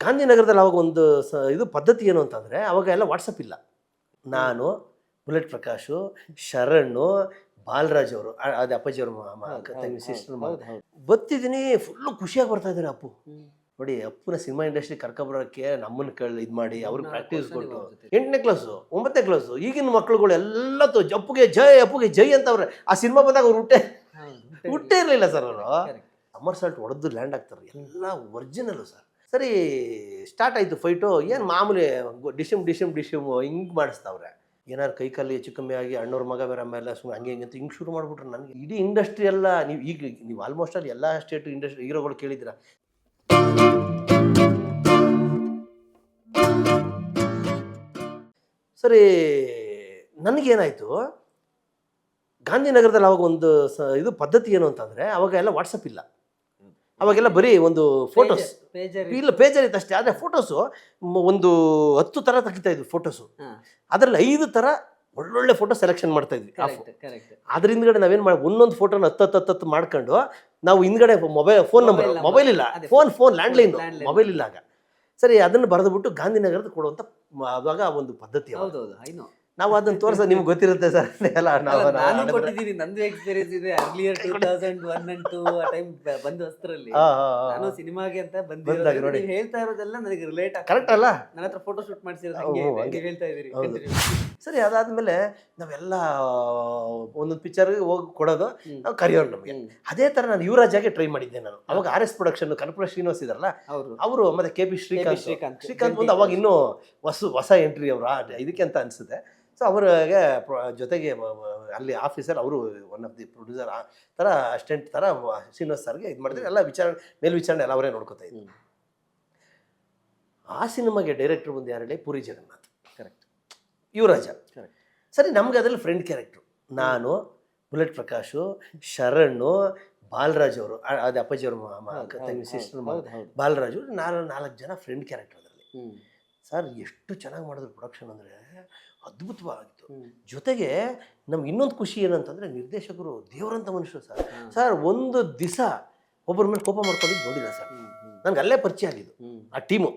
ಗಾಂಧಿನಗರದಲ್ಲಿ ಅವಾಗ ಒಂದು ಸ ಇದು ಪದ್ಧತಿ ಏನು ಅಂತಂದರೆ ಅವಾಗ ಎಲ್ಲ ವಾಟ್ಸಪ್ ಇಲ್ಲ. ನಾನು ಬುಲೆಟ್ ಪ್ರಕಾಶು ಶರಣು ಬಾಲರಾಜ್ ಅವರು ಅದೇ ಅಪ್ಪಾಜಿಯವ್ರ ತಂಗಿ ಸಿಸ್ಟರ್ ಬತ್ತಿದ್ದೀನಿ ಫುಲ್ಲು ಖುಷಿಯಾಗಿ ಬರ್ತಾ ಇದ್ದಾರೆ ಅಪ್ಪು. ನೋಡಿ ಅಪ್ಪನ ಸಿನಿಮಾ ಇಂಡಸ್ಟ್ರಿ ಕರ್ಕೊಬರೋಕ್ಕೆ ನಮ್ಮನ್ನ ಕೇಳಿ ಇದು ಮಾಡಿ ಅವ್ರಿಗೆ ಪ್ರಾಕ್ಟೀಸ್ ಕೊಟ್ಟು. ಎಂಟನೇ ಕ್ಲಾಸು ಒಂಬತ್ತನೇ ಕ್ಲಾಸು ಈಗಿನ ಮಕ್ಳುಗಳು ಎಲ್ಲ ತೋ ಅಪ್ಪುಗೆ ಜೈ ಅಪ್ಪುಗೆ ಜೈ ಅಂತ ಅವ್ರೆ ಆ ಸಿನಿಮಾ ಬಂದಾಗ ಅವ್ರು ಹುಟ್ಟೆ ಹುಟ್ಟೇ ಇರಲಿಲ್ಲ ಸರ್ ಅವರು. ಅಮರ್ ಸಾಲ್ಟ್ ಹೊಡೆದು ಲ್ಯಾಂಡ್ ಆಗ್ತಾರೆ ಎಲ್ಲ ಒರಿಜಿನಲ್ಲು ಸರ್. ಸರಿ ಸ್ಟಾರ್ಟ್ ಆಯಿತು ಫೈಟು ಏನು ಮಾಮೂಲಿ ಡಿಶಿಮ್ ಡಿಶಿಮ್ ಡಿಶಿಮ್ ಹಿಂಗೆ ಮಾಡಿಸ್ತಾವ್ರೆ. ಏನಾರು ಕೈ ಕಾಲು ಹೆಚ್ಚು ಕಮ್ಮಿ ಆಗಿ ಅಣ್ಣವ್ರ ಮಗ ಬೇರೆ ಆಮೇಲೆ ಸುಮ್ಮನೆ ಹಂಗೆ ಹಿಂಗೆ ಅಂತ ಹಿಂಗೆ ಶುರು ಮಾಡಿಬಿಟ್ರೆ ನನಗೆ ಇಡೀ ಇಂಡಸ್ಟ್ರಿ ಎಲ್ಲ ನೀವು ಈಗ ನೀವು ಆಲ್ಮೋಸ್ಟ್ ಅಲ್ಲಿ ಎಲ್ಲ ಸ್ಟೇಟ್ ಇಂಡಸ್ಟ್ರಿ ಹೀರೋಗಳು ಕೇಳಿದ್ದೀರಾ? ಸರಿ, ನನಗೇನಾಯಿತು? ಗಾಂಧಿನಗರದಲ್ಲಿ ಅವಾಗ ಒಂದು ಸ ಇದು ಪದ್ಧತಿ ಏನು ಅಂತಂದರೆ ಅವಾಗ ಎಲ್ಲ ವಾಟ್ಸಪ್ ಇಲ್ಲ. ಅವಾಗೆಲ್ಲ ಬರೀ ಒಂದು ಫೋಟೋಸ್ ಇಲ್ಲ ಪೇಜರ್ ಇತ್ತು ಅಷ್ಟೇ. ಆದರೆ ಫೋಟೋಸು ಒಂದು ಹತ್ತು ಥರ ತೆಗಿತಾ ಇದ್ವಿ ಫೋಟೋಸು ಅದರಲ್ಲಿ ಐದು ಥರ ಒಳ್ಳೊಳ್ಳೆ ಫೋಟೋ ಸೆಲೆಕ್ಷನ್ ಮಾಡ್ತಾ ಇದ್ವಿ. ಅದ್ರ ಹಿಂದ್ಗಡೆ ನಾವೇನು ಮಾಡಿ ಒಂದೊಂದು ಫೋಟೋನ ಹತ್ತು ಹತ್ತು ಹತ್ತು ಹತ್ತು ಮಾಡ್ಕೊಂಡು ನಾವು ಹಿಂದ್ಗಡೆ ಮೊಬೈಲ್ ಫೋನ್ ನಂಬರ್ ಮೊಬೈಲ್ ಇಲ್ಲ. ಫೋನ್ ಫೋನ್ ಲ್ಯಾಂಡ್ಲೈನ್ ಮೊಬೈಲ್ ಇಲ್ಲ ಆಗ. ಸರಿ ಅದನ್ನು ಬರೆದುಬಿಟ್ಟು ಗಾಂಧಿನಗರದ ಕೊಡುವಂಥ ಆವಾಗ ಅವಾಗ ಒಂದು ಪದ್ಧತಿ ಅವಾಗ. ನಾವು ಅದನ್ನ ತೋರಿಸ ನಿಮ್ಗೆ ಗೊತ್ತಿರುತ್ತೆ ಸರ್. ಎಲ್ಲ ನಾವು ನಾನು ಕೊಟ್ಟಿದ್ದೀನಿ. ನಂದು ಎಕ್ಸ್ಪೀರಿಯನ್ಸ್ ಇದೆ. Earlier two thousand one and two ಆ ಟೈಮ್ ಬಂದು ಆ, ನಾನು ಸಿನಿಮಾಗೆ ಅಂತ ಬಂದಿರೋದು. ನೋಡಿ. ಹೇಳ್ತಾ ಇರೋದೆಲ್ಲ ನನಗೆ ರಿಲೇಟ್ ಕರೆಕ್ಟ್ ಅಲ್ಲ? ನನ್ನ ಹತ್ರ ಫೋಟೋ ಶೂಟ್ ಮಾಡಿಸಿರೋದು. ಹೇಳ್ತಾ ಇದ್ದೀರಿ. ಸರಿ ಅದಾದ್ಮೇಲೆ ನಾವೆಲ್ಲ ಒಂದೊಂದು ಪಿಕ್ಚರ್ಗೆ ಹೋಗಿ ಕೊಡೋದು. ನಾವು ಕರೆಯೋರು ನಮಗೆ. ಅದೇ ಥರ ನಾನು ಯುವರಾಜಾಗೆ ಟ್ರೈ ಮಾಡಿದ್ದೆ ನಾನು. ಅವಾಗ R S production Kanapura Srinivas ಇದಾರಲ್ಲ? ಅವರು ಮತ್ತೆ ಕೆ ಪಿ ಶ್ರೀಕಾಂತ್. ಶ್ರೀಕಾಂತ್. ಶ್ರೀಕಾಂತ್ ಬಂದು ಅವಾಗ ಇನ್ನೂ ಹೊಸ ಹೊಸ ಎಂಟ್ರಿ ಅವರು. ಇದಕ್ಕೆ ಅಂತ ಅನಿಸುತ್ತೆ. ಸೊ ಅವ್ರಿಗೆ ಪ್ರ- ಜೊತೆಗೆ ಅಲ್ಲಿ ಆಫೀಸರ್ ಅವರು ಒನ್ ಆಫ್ ದಿ ಪ್ರೊಡ್ಯೂಸರ್ ಆ ಥರ ಅಸ್ಟೆಂಟ್ ಥರ ಶ್ರೀನಿವಾಸ್ ಸರ್ಗೆ ಇದು ಮಾಡಿದ್ರೆ. ಎಲ್ಲ ವಿಚಾರಣೆ ಮೇಲ್ವಿಚಾರಣೆ ಎಲ್ಲ ಅವರೇ ನೋಡ್ಕೊತಾ ಇದ್ರು. ಆ ಸಿನಿಮಾಗೆ ಡೈರೆಕ್ಟರ್ ಬಂದು ಯಾರು ಹೇಳಿ ಪುರಿ ಜಗನ್ನಾಥ್. ಕರೆಕ್ಟ್ ಯುವರಾಜ. ಕರೆಕ್ಟ್ ಸರಿ ನಮ್ಗೆ ಅದರಲ್ಲಿ ಫ್ರೆಂಡ್ ಕ್ಯಾರೆಕ್ಟ್ರು ನಾನು ಬುಲೆಟ್ ಪ್ರಕಾಶು ಶರಣು ಬಾಲರಾಜ್ ಅವರು ಅದು ಅಪ್ಪಾಜಿಯವ್ರ ತಂಗಿ ಸಿಸ್ಟರ್ ಬಾಲರಾಜು ನಾಲ್ಕು ನಾಲ್ಕು ಜನ ಫ್ರೆಂಡ್ ಕ್ಯಾರೆಕ್ಟರ್ ಅದರಲ್ಲಿ. ಸರ್ ಎಷ್ಟು ಚೆನ್ನಾಗಿ ಮಾಡಿದ್ರು ಪ್ರೊಡಕ್ಷನ್ ಅಂದರೆ ಅದ್ಭುತವಾಗಿತ್ತು. ಜೊತೆಗೆ ನಮ್ಗೆ ಇನ್ನೊಂದು ಖುಷಿ ಏನಂತಂದರೆ ನಿರ್ದೇಶಕರು ದೇವರಂತ ಮನುಷ್ಯರು ಸರ್. ಸರ್ ಒಂದು ದಿವಸ ಒಬ್ಬರ ಮೇಲೆ ಕೋಪ ಮಾಡ್ಕೊಂಡಿದ್ದು ನೋಡಿಲ್ಲ ಸರ್. ನನಗೆ ಅಲ್ಲೇ ಪರಿಚಯ ಆಗಿದ್ದು. ಆ ಟೀಮು.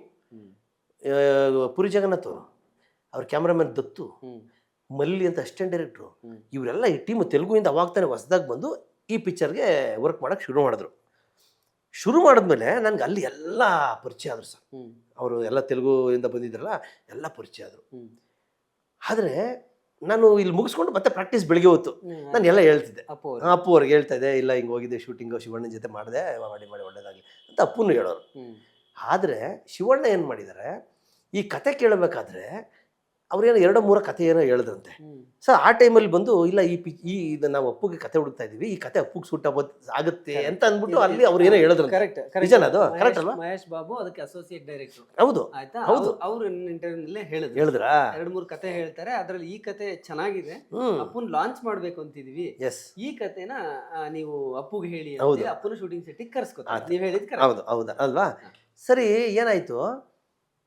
ಪುರಿ ಜಗನ್ನಾಥ್ ಅವರು ಅವ್ರ ಕ್ಯಾಮ್ರಾಮನ್ ದತ್ತು. ಮಲ್ಲಿ ಅಂತ ಅಸಿಸ್ಟೆಂಟ್ ಡೈರೆಕ್ಟ್ರು. ಇವರೆಲ್ಲ ಈ ಟೀಮು ತೆಲುಗುವಿಂದ ಅವಾಗ ತಾನೇ ಹೊಸದಾಗಿ ಬಂದು ಈ ಪಿಕ್ಚರ್ಗೆ ವರ್ಕ್ ಮಾಡೋಕ್ಕೆ ಶುರು ಮಾಡಿದ್ರು. ಶುರು ಮಾಡಿದ್ಮೇಲೆ ನನಗೆ ಅಲ್ಲಿ ಎಲ್ಲ ಪರಿಚಯ ಆದರು ಸರ್. ಅವರು ಎಲ್ಲ ತೆಲುಗುವಿಂದ ಬಂದಿದ್ರಲ್ಲ ಎಲ್ಲ ಪರಿಚಯ ಆದರು. ಆದರೆ ನಾನು ಇಲ್ಲಿ ಮುಗಿಸ್ಕೊಂಡು ಮತ್ತೆ ಪ್ರಾಕ್ಟೀಸ್ ಬೆಳಿಗ್ಗೆ ಹೊತ್ತು. ನಾನು ಎಲ್ಲ ಹೇಳ್ತಿದ್ದೆ. ಅಪ್ಪು ಅವ್ರು. ಅಪ್ಪು ಅವ್ರಿಗೆ ಹೇಳ್ತಾ ಇದೆ ಇಲ್ಲ ಹಿಂಗೆ ಹೋಗಿದ್ದೆ ಶೂಟಿಂಗು ಶಿವಣ್ಣನ ಜೊತೆ ಮಾಡಿದೆ ಮಾಡಿ ಮಾಡಿ ಒಳ್ಳೇದಾಗಲಿ ಅಂತ ಅಪ್ಪನು ಹೇಳೋರು. ಆದರೆ ಶಿವಣ್ಣ ಏನು ಮಾಡಿದ್ದಾರೆ ಈ ಕತೆ ಕೇಳಬೇಕಾದ್ರೆ ಅವ್ರೇನೋ ಎರಡು ಮೂರು ಕಥೆ ಏನೋ ಹೇಳಿದ್ರಂತೆ. ಸೊ ಸರ್ ಆ ಟೈಮಲ್ಲಿ ಬಂದು ಇಲ್ಲ ಈ ಪಿ ಈ ಇದು ನಾವು ಅಪ್ಪುಗೆ ಕತೆ ಹುಡುಕ್ತಾ ಇದೀವಿ ಈ ಕತೆ ಅಪ್ಪುಗೆ ಸೂಟ್ ಆಗುತ್ತೆ ಅಂತ ಅಂದ್ಬಿಟ್ಟು ಅಲ್ಲಿ ಅವ್ರು ಏನೋ ಹೇಳಿದ್ರು ಕರೆಕ್ಟ್ ನಿಜನ ಅದು? ಕರೆಕ್ಟ್ ಅಲ್ವಾ? ಮಹೇಶ್ ಬಾಬು ಅದಕ್ಕೆ ಅಸೋಸಿಯೇಟ್ ಡೈರೆಕ್ಟರ್ ಹೌದು. ಆಯ್ತಾ? ಹೌದು. ಅವ್ರು ಇಂಟರ್ವ್ಯೂನಲ್ಲೇ ಹೇಳಿದ್ರು. ಹೇಳಿದ್ರಾ? ಎರಡು ಮೂರು ಕತೆ ಹೇಳ್ತಾರೆ ಅದ್ರಲ್ಲಿ ಈ ಕತೆ ಚೆನ್ನಾಗಿದೆ. ಅಪ್ಪುನ ಲಾಂಚ್ ಮಾಡ್ಬೇಕು ಅಂತಿದೀವಿ. ಎಸ್ ಈ ಕತೆನ ನೀವು ಅಪ್ಪುಗೆ ಹೇಳಿ ಅಪ್ಪನ ಶೂಟಿಂಗ್ ಸೆಟ್ಟಿಗೆ ಕರ್ಸ್ಕೊತಾರೆ. ನೀವು ಹೇಳಿದ್. ಹೌದು ಹೌದಾ. ಅಲ್ವಾ? ಸರಿ ಏನಾಯ್ತು?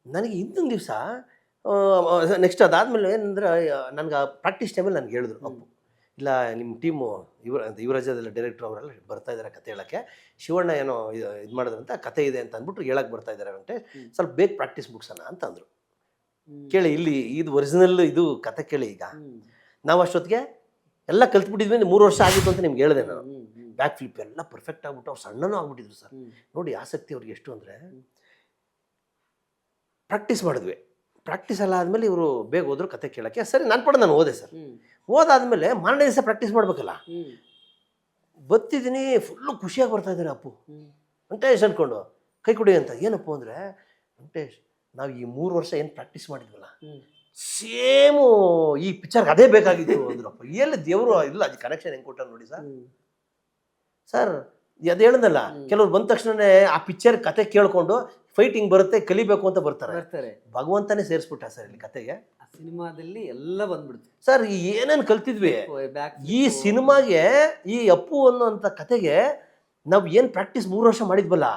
ನನಗೆ ಇಂದಿನ ದಿವಸ ನೆಕ್ಸ್ಟ್ ಅದಾದಮೇಲೆ ಏನಂದ್ರೆ ನನಗೆ ಪ್ರಾಕ್ಟೀಸ್ ಟೈಮಲ್ಲಿ ನನಗೆ ಹೇಳಿದ್ರು ಅಪ್ಪು ಇಲ್ಲ ನಿಮ್ಮ ಟೀಮು ಯುವ ಯುವರಾಜ್ಯದಲ್ಲಿ ಡೈರೆಕ್ಟ್ರು ಅವರೆಲ್ಲ ಬರ್ತಾ ಇದ್ದಾರೆ ಕತೆ ಹೇಳೋಕ್ಕೆ. ಶಿವಣ್ಣ ಏನೋ ಇದು ಮಾಡಿದ್ರಂತ ಕತೆ ಇದೆ ಅಂತ ಅಂದ್ಬಿಟ್ಟು ಹೇಳಕ್ಕೆ ಬರ್ತಾ ಇದ್ದಾರೆ ಅಂತೆ. ಸ್ವಲ್ಪ ಬೇಗ ಪ್ರಾಕ್ಟೀಸ್ ಬುಕ್ಸ್ ಅಂತ ಅಂದರು. ಕೇಳಿ ಇಲ್ಲಿ ಇದು ಒರಿಜಿನಲ್ ಇದು ಕತೆ ಕೇಳಿ ಈಗ. ನಾವು ಅಷ್ಟೊತ್ತಿಗೆ ಎಲ್ಲ ಕಲ್ತ್ಬಿಟ್ಟಿದ್ವಿ ಮೂರು ವರ್ಷ ಆಗಿತ್ತು ಅಂತ ನಿಮ್ಗೆ ಹೇಳಿದೆ ನಾನು. ಬ್ಯಾಕ್ ಫ್ಲಿಪ್ ಎಲ್ಲ ಪರ್ಫೆಕ್ಟ್ ಆಗ್ಬಿಟ್ಟು ಅವ್ರು ಸಣ್ಣನೂ ಆಗ್ಬಿಟ್ಟಿದ್ರು ಸರ್. ನೋಡಿ ಆಸಕ್ತಿ ಅವ್ರಿಗೆ ಎಷ್ಟು ಅಂದರೆ ಪ್ರಾಕ್ಟೀಸ್ ಮಾಡಿದ್ವಿ. ಪ್ರಾಕ್ಟೀಸ್ ಎಲ್ಲ ಆದಮೇಲೆ ಇವರು ಬೇಗ ಹೋದ್ರು ಕತೆ ಕೇಳೋಕ್ಕೆ. ಸರಿ ನಾನು ಪಡ ನಾನು ಓದೆ ಸರ್. ಓದಾದಮೇಲೆ ಮಾರನೇ ದಿವಸ ಪ್ರಾಕ್ಟೀಸ್ ಮಾಡಬೇಕಲ್ಲ? ಬತ್ತಿದ್ದೀನಿ ಫುಲ್ಲು ಖುಷಿಯಾಗಿ ಬರ್ತಾ ಇದ್ದೀನಿ ಅಪ್ಪು. ವೆಂಕಟೇಶ್ ಅಂದ್ಕೊಂಡು ಕೈ ಕೊಡಿ ಅಂತ. ಏನಪ್ಪ ಅಂದರೆ ವೆಂಕಟೇಶ್ ನಾವು ಈ ಮೂರು ವರ್ಷ ಏನು ಪ್ರಾಕ್ಟೀಸ್ ಮಾಡಿದ್ವಲ್ಲ. ಸೇಮು ಈ ಪಿಕ್ಚರ್ಗೆ ಅದೇ ಬೇಕಾಗಿತ್ತು ಅಂದ್ರಪ್ಪ. ಎಲ್ಲಿ ದೇವರು ಇಲ್ಲ ಅದು ಕನೆಕ್ಷನ್ ಹೆಂಗೆ ಕೊಟ್ಟ ನೋಡಿ ಸರ್. ಸರ್ ಅದು ಹೇಳಿದ್ನಲ್ಲ. ಕೆಲವ್ರು ಬಂದ ತಕ್ಷಣನೇ ಆ ಪಿಕ್ಚರ್ ಕತೆ ಕೇಳ್ಕೊಂಡು ಫೈಟಿಂಗ್ ಬರುತ್ತೆ ಕಲಿಬೇಕು ಅಂತ ಬರ್ತಾರೆ. ಬರ್ತಾರೆ. ಭಗವಂತನೇ ಸೇರಿಸ್ಬಿಟ್ಟ ಸರ್ ಇಲ್ಲಿ ಕತೆಗೆ. ಆ ಸಿನಿಮಾದಲ್ಲಿ ಎಲ್ಲ ಬಂದ್ಬಿಡ್ತು. ಸರ್ ಏನೇನು ಕಲ್ತಿದ್ವಿ? ಈ ಸಿನಿಮಾಗೆ ಈ ಅಪ್ಪು ಅನ್ನೋಂಥ ಕತೆಗೆ ನಾವು ಏನು ಪ್ರಾಕ್ಟೀಸ್ ಮೂರು ವರ್ಷ ಮಾಡಿದ್ವಲ್ಲ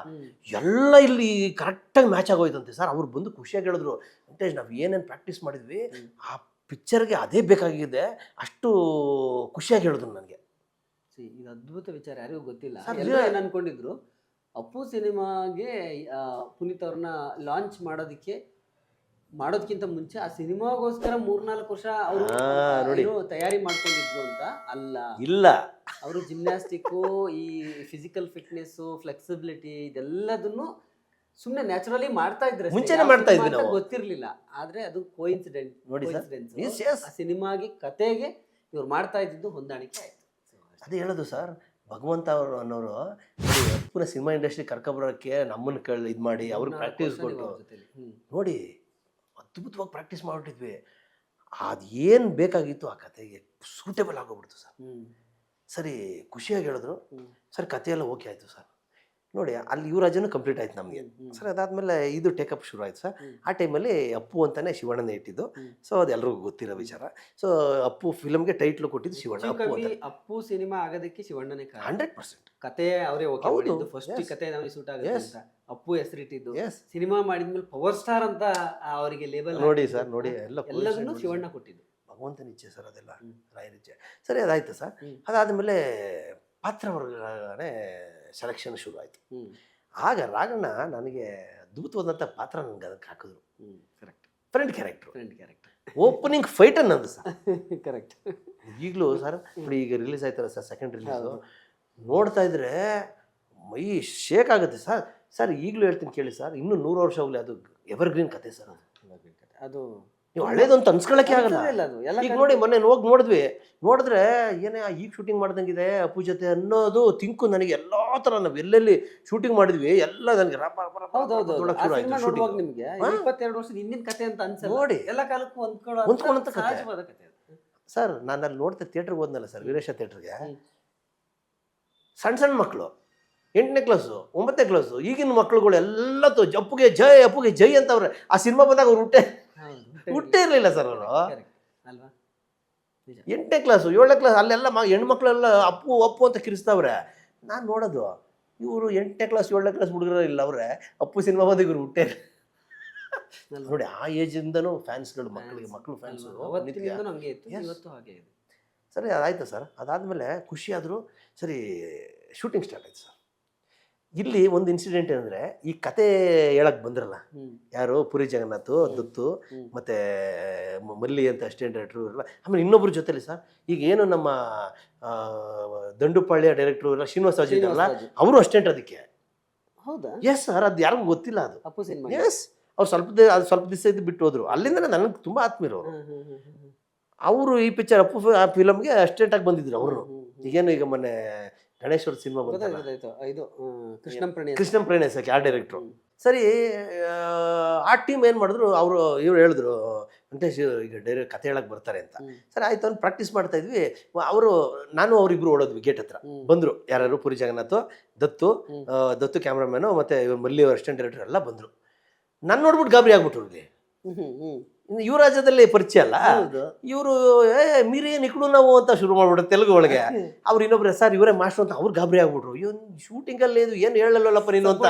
ಎಲ್ಲ ಇಲ್ಲಿ ಕರೆಕ್ಟಾಗಿ ಮ್ಯಾಚ್ ಆಗೋಯ್ತಂತೆ ಸರ್. ಅವ್ರು ಬಂದು ಖುಷಿಯಾಗಿ ಹೇಳಿದ್ರು ವೆಂಕಟೇಶ್ ನಾವು ಏನೇನು ಪ್ರಾಕ್ಟೀಸ್ ಮಾಡಿದ್ವಿ. ಆ ಪಿಕ್ಚರ್ಗೆ ಅದೇ ಬೇಕಾಗಿದೆ ಅಷ್ಟು ಖುಷಿಯಾಗಿ ಹೇಳಿದ್ರು ನನಗೆ. ಇದು ಅದ್ಭುತ ವಿಚಾರ ಯಾರಿಗೂ ಗೊತ್ತಿಲ್ಲ. ಅನ್ಕೊಂಡಿದ್ರು ಅಪ್ಪು ಸಿನಿಮಾಗೆ ಪುನೀತ್ ಅವ್ರನ್ನ ಲಾಂಚ್ ಮಾಡೋದಕ್ಕೆ ಮಾಡೋದಕ್ಕಿಂತ ಮುಂಚೆ ಆ ಸಿನಿಮಾಗೋಸ್ಕರ ಮೂರ್ನಾಲ್ಕು ವರ್ಷ ಅವರು ನೋಡಿ. ತಯಾರಿ ಮಾಡ್ಕೊಂಡಿದ್ರು ಅಂತ ಅಲ್ಲ. ಇಲ್ಲ. ಅವರು ಜಿಮ್ನಾಸ್ಟಿಕ್ಕು ಈ ಫಿಸಿಕಲ್ ಫಿಟ್ನೆಸ್ಸು ಫ್ಲೆಕ್ಸಿಬಿಲಿಟಿ ಇದೆಲ್ಲದನ್ನು ಸುಮ್ಮನೆ ನ್ಯಾಚುರಲಿ ಮಾಡ್ತಾ ಇದ್ರೆ ಮುಂಚೆನೇ ಮಾಡ್ತಾ ನಾವು. ಗೊತ್ತಿರ್ಲಿಲ್ಲ. ಆದ್ರೆ ಅದು ಕೋಇನ್ಸಿಡೆಂಟ್ ನೋಡಿ ಸಿನಿಮಾಗೆ ಕತೆಗೆ ಇವ್ರು ಮಾಡ್ತಾ ಇದ್ದಿದ್ದು ಹೊಂದಾಣಿಕೆ ಆಯ್ತು. ಅದೇ ಹೇಳೋದು ಸರ್ ಭಗವಂತ ಅವರು ಅನ್ನೋರು ಪುನಃ ಅಪ್ಪನ ಸಿನಿಮಾ ಇಂಡಸ್ಟ್ರಿ ಕರ್ಕೊಬರೋಕ್ಕೆ ನಮ್ಮನ್ನು ಕೇಳಿ ಇದು ಮಾಡಿ ಅವ್ರಿಗೆ ಪ್ರಾಕ್ಟೀಸ್ ಕೊಟ್ಟು. ನೋಡಿ ಅದ್ಭುತವಾಗಿ ಪ್ರಾಕ್ಟೀಸ್ ಮಾಡಿಬಿಟ್ಟಿದ್ವಿ ಅದು ಏನು ಬೇಕಾಗಿತ್ತು ಆ ಕತೆಗೆ ಸೂಟೇಬಲ್ ಆಗೋಗ್ಬಿಡ್ತು ಸರ್. ಸರಿ ಖುಷಿಯಾಗಿ ಹೇಳಿದ್ರು. ಸರ್ ಕಥೆಯೆಲ್ಲ ಓಕೆ ಆಯಿತು ಸರ್ ನೋಡಿ ಅಲ್ಲಿ ಯುವರಾಜನು ಕಂಪ್ಲೀಟ್ ಆಯ್ತು ನಮಗೆ. ಸರ್ ಅದಾದ್ಮೇಲೆ ಇದು ಟೇಕಪ್ ಶುರು ಆಯ್ತು ಸರ್. ಆ ಟೈಮಲ್ಲಿ ಅಪ್ಪು ಅಂತಾನೆ ಶಿವಣ್ಣನ ಇಟ್ಟಿದ್ದು. ಸೊ ಅದು ಎಲ್ರಿಗೂ ಗೊತ್ತಿರೋ ವಿಚಾರ. ಸೊ ಅಪ್ಪು ಫಿಲಮ್ಗೆ ಟೈಟ್ಲು ಕೊಟ್ಟಿದ್ದು ಶಿವಣ್ಣ ಅಪ್ಪು ಅಂತ ಅಪ್ಪು ಸಿನಿಮಾ ಆಗೋದಕ್ಕೆ ಶಿವಣ್ಣನೇ ಕಾರಣ. ಹಂಡ್ರೆಡ್ ಪರ್ಸೆಂಟ್ ಕತೆ ಅವರೇ ಓಕೆ ಹೌದು, ಫಸ್ಟ್ ಕತೆ ನಮಗೆ ಸೂಟ್ ಆಗುತ್ತೆ Yes. ಅಂತ. ಅಪ್ಪು ಹೆಸರಿಟ್ಟಿದ್ದು. ಎಸ್ ಸಿನಿಮಾ ಮಾಡಿದ್ಮೇಲೆ ಪವರ್ ಸ್ಟಾರ್ ಅಂತ ಅವರಿಗೆ ಲೇಬಲ್ ನೋಡಿ ಸರ್ ನೋಡಿ ಎಲ್ಲ ಎಲ್ಲದನ್ನು ಶಿವಣ್ಣ ಕೊಟ್ಟಿದ್ದು. ಭಗವಂತನ ಇಚ್ಛೆ ಸರ್ ಅದೆಲ್ಲ. ರಾಯರ ಇಚ್ಛೆ. ಸರಿ ಅದಾಯ್ತು ಸರ್. ಹ್ಮ್. ಅದಾದಮೇಲೆ ಪಾತ್ರವರ್ಗನೇ ಸೆಲೆಕ್ಷನ್ ಶುರು ಆಯಿತು ಆಗ ರಾಘಣ್ಣ ನನಗೆ ಅದ್ಭುತವಾದಂಥ ಪಾತ್ರ ನನಗೆ ಅದಕ್ಕೆ ಹಾಕಿದ್ರು. Correct friend character friend character opening fight ಅನ್ನೋದು ಸರ್. ಕರೆಕ್ಟ್ ಈಗಲೂ ಸರ್ ನೋಡಿ ಈಗ ರಿಲೀಸ್ ಆಯ್ತಲ್ಲ ಸರ್ ಸೆಕೆಂಡ್ ರಿಲೀಸ್. ನೋಡ್ತಾ ಇದ್ರೆ ಮೈ ಶೇಕ್ ಆಗುತ್ತೆ ಸರ್. ಸರ್ ಈಗಲೂ ಹೇಳ್ತೀನಿ ಕೇಳಿ ಸರ್ ಇನ್ನೂ ನೂರು ವರ್ಷ ಹೋಗಲಿ ಅದು ಎವರ್ಗ್ರೀನ್ ಕತೆ ಸರ್ ಅದು. ಅದು ನೀವು ಹಳೇದು ಅಂತ ಅನ್ಸ್ಕೊಳಕ್ಕೆ ಆಗಲ್ಲ. ಈಗ ನೋಡಿ ಮೊನ್ನೆ ಹೋಗಿ ನೋಡಿದ್ವಿ. ನೋಡಿದ್ರೆ ಏನೇ ಈಗ ಶೂಟಿಂಗ್ ಮಾಡ್ದಂಗಿದೆ ಅಪ್ಪು ಜೊತೆ ಅನ್ನೋದು ತಿಂಕು ನನಗೆ ಎಲ್ಲಾ ಥರ ನಾವು ಎಲ್ಲೆಲ್ಲಿ ಶೂಟಿಂಗ್ ಮಾಡಿದ್ವಿ ಎಲ್ಲ ನನಗೆ ನೋಡಿ. ಹೊಂದ್ಕೊಳ್ಳೋಂಥ ಕತೆ. ಸರ್ ನಾನು ಅಲ್ಲಿ ನೋಡ್ತಾ ಥಿಯೇಟ್ರಿಗೆ ಹೋದ್ನಲ್ಲ ಸರ್ ವೀರೇಶ ಥಿಯೇಟ್ರಿಗೆ. ಸಣ್ಣ ಸಣ್ಣ ಮಕ್ಕಳು ಎಂಟನೇ ಕ್ಲಾಸು ಒಂಬತ್ತನೇ ಕ್ಲಾಸು ಈಗಿನ ಮಕ್ಕಳುಗಳು ಎಲ್ಲ ಜಪ್ಪುಗೆ ಅಪ್ಪುಗೆ ಜೈ ಅಪ್ಪುಗೆ ಜೈ ಅಂತವ್ರೆ. ಆ ಸಿನಿಮಾ ಬಂದಾಗ ಅವ್ರು ಹುಟ್ಟೆ ಹುಟ್ಟೇ ಇರಲಿಲ್ಲ ಸರ್ ಅವರು. ಅಲ್ವಾ? ಎಂಟನೇ ಕ್ಲಾಸು ಏಳನೇ ಕ್ಲಾಸ್ ಅಲ್ಲೆಲ್ಲ ಮ ಹೆಣ್ಮಕ್ಳೆಲ್ಲ ಅಪ್ಪು ಅಪ್ಪು ಅಂತ ಕಿರಿಸ್ತಾವ್ರೆ. ನಾನು ನೋಡೋದು ಇವರು ಎಂಟನೇ ಕ್ಲಾಸ್ ಏಳನೇ ಕ್ಲಾಸ್ ಹುಡುಗರು ಇಲ್ಲ ಅವ್ರೆ. ಅಪ್ಪು ಸಿನಿಮಾ ಬಂದು ಇವರು ಹುಟ್ಟೇ? ನೋಡಿ ಆ ಏಜಿಂದನೂ ಫ್ಯಾನ್ಸ್ಗಳು ಮಕ್ಕಳಿಗೆ ಮಕ್ಕಳು ಫ್ಯಾನ್ಸ್ ಸರಿ ಅದಾಯ್ತು ಸರ್. ಅದಾದಮೇಲೆ ಖುಷಿ ಆದರೂ ಸರಿ ಶೂಟಿಂಗ್ ಸ್ಟಾರ್ಟ್ ಆಯ್ತು ಸರ್. ಇಲ್ಲಿ ಒಂದು ಇನ್ಸಿಡೆಂಟ್ ಏನಂದ್ರೆ ಈ ಕತೆ ಹೇಳಕ್ ಬಂದ್ರಲ್ಲ ಯಾರು? ಪುರಿ ಜಗನ್ನಾಥ್ ದತ್ತು ಮತ್ತೆ ಮಲ್ಲಿ ಅಂತ ಅಸಿಸ್ಟೆಂಟ್ ಡೈರೆಕ್ಟ್ರು ಇರಲ್ಲ ಆಮೇಲೆ ಇನ್ನೊಬ್ರ ಜೊತೆಲಿ ಸರ್ ಈಗ ಏನು ನಮ್ಮ ದಂಡುಪಾಳ್ಯ ಡೈರೆಕ್ಟ್ರು ಇವರೆಲ್ಲ ಶ್ರೀನಿವಾಸ ರಾಜು. ಅವರು ಅಸಿಸ್ಟೆಂಟ್ ಅದಕ್ಕೆ. ಹೌದಾ? ಎಸ್ ಸರ್ ಅದು ಯಾರಿಗೂ ಗೊತ್ತಿಲ್ಲ ಅದು. ಎಸ್ ಅವ್ರು ಸ್ವಲ್ಪ ಅದು ಸ್ವಲ್ಪ ದಿವಸ ಇದ್ದು ಬಿಟ್ಟು ಹೋದ್ರು. ಅಲ್ಲಿಂದ ನನಗೆ ತುಂಬಾ ಆತ್ಮೀಯರು ಅವರು. ಅವರು ಈ ಪಿಕ್ಚರ್ ಅಪ್ಪು ಆ ಫಿಲಮ್ಗೆ ಅಸಿಸ್ಟೆಂಟ್ ಆಗಿ ಬಂದಿದ್ರು ಅವರು. ಈಗೇನು ಈಗ ಮೊನ್ನೆ ಗಣೇಶ್ವರ ಸಿನಿಮಾ ಬಂತು ಗೊತ್ತಾಯ್ತು ಇದು ಕೃಷ್ಣಂ ಪ್ರಣಯ ಕೃಷ್ಣಂ ಪ್ರೇಣಸಕ್ಕೆ ಆ ಡೈರೆಕ್ಟ್ರು ಸರಿ ಆ, ಟೀಮ್ ಏನು ಮಾಡಿದ್ರು? ಅವರು ಇವ್ರು ಹೇಳಿದ್ರು ವೆಂಕಟೇಶ್ ಈಗ ಡೈರೆಕ್ಟ್ ಕತೆ ಹೇಳಕ್ಕೆ ಬರ್ತಾರೆ ಅಂತ. ಸರಿ ಆಯ್ತು ಅವ್ನು ಪ್ರಾಕ್ಟೀಸ್ ಮಾಡ್ತಾ ಇದ್ವಿ. ಅವರು ನಾನು ಅವರಿಬ್ರು ಓಡೋದ್ವಿ ಗೇಟ್ ಹತ್ರ. ಬಂದರು ಯಾರು ಪುರಿ ಜಗನ್ನಾಥ್ ದತ್ತು ದತ್ತು ಕ್ಯಾಮ್ರಾಮ್ಯಾನು ಮತ್ತು ಇವ್ರು ಮಲ್ಲಿ ಅವ್ರ ಅಸಿಸ್ಟೆಂಟ್ ಡೈರೆಕ್ಟರ್ ಎಲ್ಲ ಬಂದರು. ನಾನು ನೋಡ್ಬಿಟ್ಟು ಗಾಬರಿ ಆಗ್ಬಿಟ್ರು ಇಲ್ಲಿ. ಹ್ಮ್. ಯುವರಾಜ್ಯದಲ್ಲಿ ಪರಿಚಯ ಅಲ್ಲ. ಇವರು ಮೀರಿ ನಿಕ್ಳು ನಾವು ಅಂತ ಶುರು ಮಾಡ್ಬಿಟ್ರೆ ತೆಲುಗು ಒಳಗೆ. ಅವ್ರು ಇನ್ನೊಬ್ರು ಸರ್ ಇವರೇ ಮಾಸ್ಟರ್ ಅಂತ ಅವ್ರು ಗಾಬರಿ ಆಗ್ಬಿಟ್ರು. ಇವನ್ ಶೂಟಿಂಗಲ್ಲಿ ಇದು ಏನು ಹೇಳಲ್ಲಪ್ಪ ನೀನು ಅಂತ?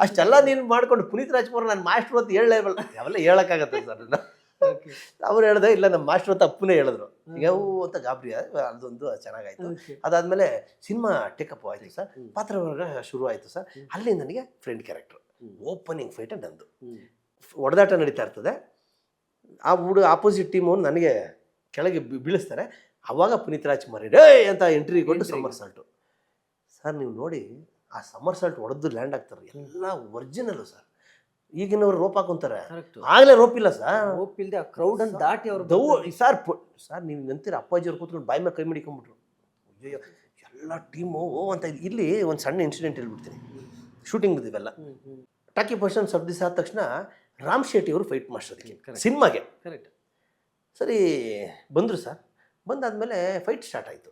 ಅಷ್ಟೆಲ್ಲ ನೀನು ಮಾಡ್ಕೊಂಡು ಪುನೀತ್ ರಾಜ್ಕುಮಾರ್ ನಾನು ಮಾಸ್ಟರ್ ಅಂತ ಹೇಳಲೇಬಲ್ಲ ಅವೆಲ್ಲ ಹೇಳಕ್ಕಾಗತ್ತೆ ಸರ್ ಅವ್ರು ಹೇಳ್ದೆ ಇಲ್ಲ ನಮ್ಮ ಮಾಸ್ಟರ್ ಅಂತ ಅಪ್ಪನೇ ಹೇಳಿದ್ರು. ಯಾವ ಅಂತ ಗಾಬರಿ. ಅದೊಂದು ಚೆನ್ನಾಗಾಯ್ತು. ಅದಾದ್ಮೇಲೆ ಸಿನಿಮಾ ಟೇಕಪ್ ಆಯ್ತು ಸರ್. ಪಾತ್ರ ಪಾತ್ರವರ್ಗ ಶುರು ಆಯ್ತು ಸರ್. ಅಲ್ಲಿ ನನಗೆ ಫ್ರೆಂಡ್ ಕ್ಯಾರೆಕ್ಟರ್ ಓಪನಿಂಗ್ ಫೈಟ್ ನಂದು ಹ್ಮ್. ಹೊಡೆದಾಟ ನಡೀತಾ ಇರ್ತದೆ ಆ ಹುಡುಗ ಆಪೋಸಿಟ್ ಟೀಮು ನನಗೆ ಕೆಳಗೆ ಬೀಳಿಸ್ತಾರೆ ಅವಾಗ ಪುನೀತ್ ರಾಜ್ಕುಮಾರ್ ಡೇ ಅಂತ ಎಂಟ್ರಿ ಕೊಟ್ಟು. ಸಮ್ಮರ್ ಸಾಲ್ಟು ಸರ್ ನೀವು ನೋಡಿ ಆ ಸಮ್ಮರ್ ಸಾಲ್ಟ್ ಹೊಡೆದು ಲ್ಯಾಂಡ್ ಆಗ್ತಾರೆ ಎಲ್ಲ ಒರಿಜಿನಲ್ಲು ಸರ್ ಈಗಿನವ್ರು ರೋಪ್ ಹಾಕೊಂತಾರೆ. ಆಗಲೇ ರೋಪ್ ಇಲ್ಲ ಸರ್ ರೋಪ್ ಇಲ್ಲದೆ ಆ ಅನ್ನ ದಾಟಿ ಅವ್ರು ದೌ ಸರ್ ಸರ್ ನೀವು ನಂತೀರ ಅಪ್ಪಾಜಿ ಅವ್ರು ಕೂತ್ಕೊಂಡು ಬಾಯಿ ಮೇಲೆ ಕೈ ಮಡಿಕೊಂಡ್ಬಿಟ್ರು ಅಯ್ಯೋ ಎಲ್ಲ ಟೀಮು ಓ ಅಂತ. ಇಲ್ಲಿ ಒಂದು ಸಣ್ಣ ಇನ್ಸಿಡೆಂಟ್ ಹೇಳ್ಬಿಡ್ತೀನಿ ಶೂಟಿಂಗ್ ಇವೆಲ್ಲ. ಟಾಕಿ ಪರ್ಸನ್ ಸ್ವಲ್ಪ ದಿವಸ ಆದ ತಕ್ಷಣ ರಾಮ್ ಶೆಟ್ಟಿ ಅವರು ಫೈಟ್ Correct. ಸಿನಿಮಾಗೆ. ಕರೆಕ್ಟ್ ಸರಿ ಬಂದರು ಸರ್ ಬಂದಾದಮೇಲೆ ಫೈಟ್ ಸ್ಟಾರ್ಟ್ ಆಯಿತು.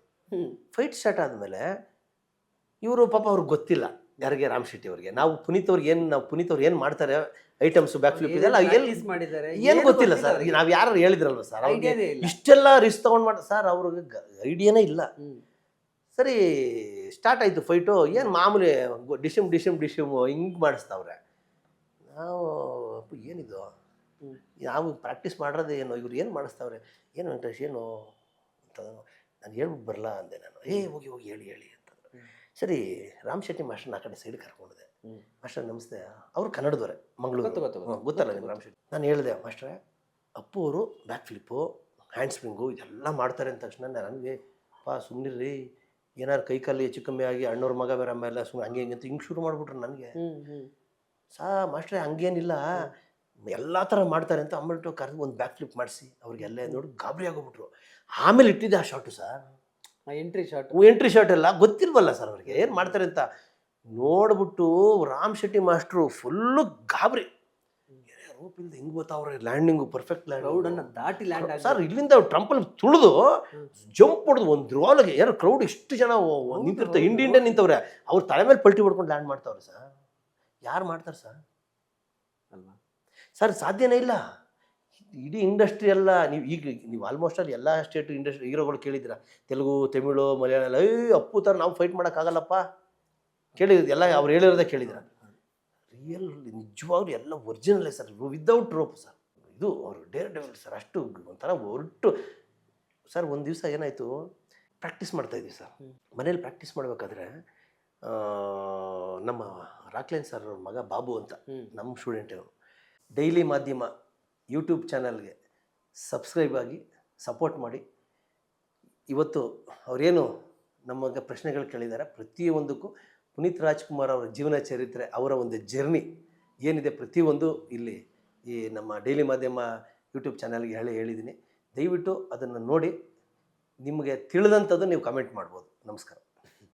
ಫೈಟ್ ಸ್ಟಾರ್ಟ್ ಆದಮೇಲೆ ಇವರು ಪಾಪ ಅವ್ರಿಗೆ ಗೊತ್ತಿಲ್ಲ ಯಾರಿಗೆ ರಾಮ್ ಶೆಟ್ಟಿ ಅವರಿಗೆ. ನಾವು ಪುನೀತ್ ಅವ್ರಿಗೆ ಏನು ನಾವು ಪುನೀತ್ ಅವ್ರು ಏನು ಮಾಡ್ತಾರೆ ಐಟಮ್ಸ್ ಬ್ಯಾಕ್ ಫ್ಲಿಪ್ ಇದೆಲ್ಲ ಎಲ್ಲಿ ಮಾಡಿದ್ದಾರೆ. ಏನು ಗೊತ್ತಿಲ್ಲ ಸರ್ ಈಗ ನಾವು ಯಾರು ಹೇಳಿದ್ರಲ್ವ ಸರ್ ಅವ್ರಿಗೆ. ಇಷ್ಟೆಲ್ಲ ರಿಸ್ಕ್ ತೊಗೊಂಡು ಮಾಡಿ ಸರ್ ಅವ್ರಿಗೆ ಐಡಿಯಾನೇ ಇಲ್ಲ. ಸರಿ ಸ್ಟಾರ್ಟ್ ಆಯಿತು ಫೈಟು ಏನು ಮಾಮೂಲಿ ಡಿಶಮ್ ಡಿಶಮ್ ಡಿಶಮ್ ಹಿಂಗೆ ಮಾಡಿಸ್ತಾವ್ರೆ. ನಾವು ಅಪ್ಪ ಏನಿದು. ನಾವು ಪ್ರಾಕ್ಟೀಸ್ ಮಾಡೋದು ಏನು? ಇವ್ರು ಏನು ಮಾಡಿಸ್ತಾವ್ರೆ? ಏನು ವೆಂಕಟೇಶ್ ಏನು ಅಂತ ನಾನು ಹೇಳ್ಬಿಟ್ಟು ಬರಲ್ಲ ಅಂದೆ ನಾನು. ಏ ಹೋಗಿ ಹೋಗಿ ಹೇಳಿ ಹೇಳಿ ಅಂತಂದ್ರು ಸರಿ ರಾಮ್ ಶೆಟ್ಟಿ ಮಾಸ್ಟರ್ನ ಆ ಕಡೆ ಸೈಡ್ ಕರ್ಕೊಂಡಿದೆ. ಮಾಸ್ಟರ್ ನಮಸ್ತೆ. ಅವ್ರು ಕನ್ನಡದವರೇ ಮಂಗಳೂರು. ಗೊತ್ತು, ಗೊತ್ತು, ಗೊತ್ತು. ಗೊತ್ತಲ್ಲ ನಿಮ್ಗೆ ರಾಮ್ ಶೆಟ್ಟಿ? ನಾನು ಹೇಳಿದೆ ಮಾಸ್ಟ್ರೆ ಅಪ್ಪು ಅವರು ಬ್ಯಾಕ್ ಫ್ಲಿಪ್ಪು ಹ್ಯಾಂಡ್ ಸ್ಪ್ರಿಂಗು ಇದೆಲ್ಲ ಮಾಡ್ತಾರೆ ಅಂದ ತಕ್ಷಣ ನನಗೆ ಪಾ ಸುಮ್ಮನಿರ್ರಿ ಏನಾರು ಕೈ ಕಾಲು ಹೆಚ್ಚು ಕಮ್ಮಿ ಆಗಿ ಅಣ್ಣವ್ರ ಮಗ ಬೇರೆ ಆಮೇಲೆ ಸುಮ್ಮನೆ ಹಂಗೆ ಹಿಂಗೆ ಅಂತ ಹಿಂಗೆ ಶುರು ಮಾಡಿಬಿಟ್ರು ನನಗೆ. ಸಾ ಮಾಸ್ಟ್ರೆ ಹಂಗೇನಿಲ್ಲ. ಎಲ್ಲ ಥರ ಮಾಡ್ತಾರೆ ಅಂತ ಅಂಬಿಟ್ಟು ಕರೆದು ಒಂದು ಬ್ಯಾಕ್ ಫ್ಲಿಪ್ ಮಾಡಿಸಿ ಅವ್ರಿಗೆಲ್ಲ ನೋಡಿ ಗಾಬರಿ ಆಗೋಗ್ಬಿಟ್ರು. ಆಮೇಲೆ ಇಟ್ಟಿದ್ದೆ ಆ short sir. Entry short entry short ಎಲ್ಲ ಗೊತ್ತಿಲ್ವಲ್ಲ ಸರ್ ಅವ್ರಿಗೆ ಏನು ಮಾಡ್ತಾರೆ ಅಂತ. ನೋಡ್ಬಿಟ್ಟು ರಾಮ್ ಶೆಟ್ಟಿ ಮಾಸ್ಟ್ರು ಫುಲ್ಲು ಗಾಬರಿ. ರೋಪ್ ಇಲ್ದೆ ಹೆಂಗೆ ಗೊತ್ತಾವ್ರೆ ಲ್ಯಾಂಡಿಂಗು ಪರ್ಫೆಕ್ಟ್ ಲ್ಯಾಂಡ್ ಅನ್ನ ದಾಟಿ ಲ್ಯಾಂಡ್ ಸರ್ ಇಲ್ಲಿಂದ ಟ್ರಂಪಲ್ಲಿ ತುಳಿದು. ಜಂಪ್ ಹೊಡೆದು ಒಂದು ರೋಲ್ಗೆ ಯಾರು ಕ್ರೌಡ್ ಇಷ್ಟು ಜನ ನಿಂತಿರ್ತಾರೆ ಇಂಡಿ ಇಂಡಿಯನ್ ನಿಂತವ್ರೆ ಅವ್ರ ತಲೆ ಮೇಲೆ ಪಲ್ಟಿ ಹೊಡ್ಕೊಂಡು ಲ್ಯಾಂಡ್ ಮಾಡ್ತಾವ್ರೆ ಸರ್. ಯಾರು ಮಾಡ್ತಾರೆ ಸರ್? ಅಲ್ವಾ? ಸರ್ ಸಾಧ್ಯನೇ ಇಲ್ಲ. ಇಡೀ ಇಂಡಸ್ಟ್ರಿ ಎಲ್ಲ ನೀವು ಈಗ ನೀವು ಆಲ್ಮೋಸ್ಟ್ ಅಲ್ಲಿ ಎಲ್ಲ ಸ್ಟೇಟ್ ಇಂಡಸ್ಟ್ರಿ ಹೀರೋಗಳು ಕೇಳಿದ್ದೀರ? ತೆಲುಗು ತಮಿಳು ಮಲಯಾಳ ಏ ಅಪ್ಪು ಥರ ನಾವು ಫೈಟ್ ಮಾಡೋಕ್ಕಾಗಲ್ಲಪ್ಪ ಕೇಳಿದ್ರು ಎಲ್ಲ ಅವ್ರು ಹೇಳಿರೋದೇ ಕೇಳಿದ್ರ ರಿಯಲ್ ನಿಜವಾಗ್ಲೂ ಎಲ್ಲ ಒರಿಜಿನಲ್ಲೇ ಸರ್ ವಿದೌಟ್ ರೋಪ್ ಸರ್. ಇದು ಅವರು ಡೇರ್ ಡೆವಲ್ ಸರ್ ಅಷ್ಟು ಒಂಥರ ಒರಟು ಸರ್ ಒಂದು ದಿವಸ ಏನಾಯಿತು? ಪ್ರಾಕ್ಟೀಸ್ ಮಾಡ್ತಾ ಇದ್ವಿ ಸರ್. ಮನೇಲಿ ಪ್ರಾಕ್ಟೀಸ್ ಮಾಡಬೇಕಾದ್ರೆ ನಮ್ಮ ರಾಕ್ಲೈನ್ ಸರ್ ಅವ್ರ ಮಗ ಬಾಬು ಅಂತ ನಮ್ಮ ಸ್ಟೂಡೆಂಟ್ ಅವರು ಡೈಲಿ ಮಾಧ್ಯಮ ಯೂಟ್ಯೂಬ್ ಚಾನಲ್ಗೆ ಸಬ್ಸ್ಕ್ರೈಬ್ ಆಗಿ ಸಪೋರ್ಟ್ ಮಾಡಿ. ಇವತ್ತು ಅವರೇನು ನಮಗೆ ಪ್ರಶ್ನೆಗಳು ಕೇಳಿದ್ದಾರೆ. ಪ್ರತಿಯೊಂದಕ್ಕೂ ಪುನೀತ್ ರಾಜ್ಕುಮಾರ್ ಅವರ ಜೀವನ ಚರಿತ್ರೆ ಅವರ ಒಂದು ಜರ್ನಿ ಏನಿದೆ ಪ್ರತಿಯೊಂದು ಇಲ್ಲಿ ಈ ನಮ್ಮ ಡೈಲಿ ಮಾಧ್ಯಮ ಯೂಟ್ಯೂಬ್ ಚಾನಲ್ಗೆ ಹೇಳಿ ಹೇಳಿದ್ದೀನಿ. ದಯವಿಟ್ಟು ಅದನ್ನು ನೋಡಿ ನಿಮಗೆ ತಿಳಿದಂಥದ್ದು ನೀವು ಕಮೆಂಟ್ ಮಾಡ್ಬೋದು. ನಮಸ್ಕಾರ.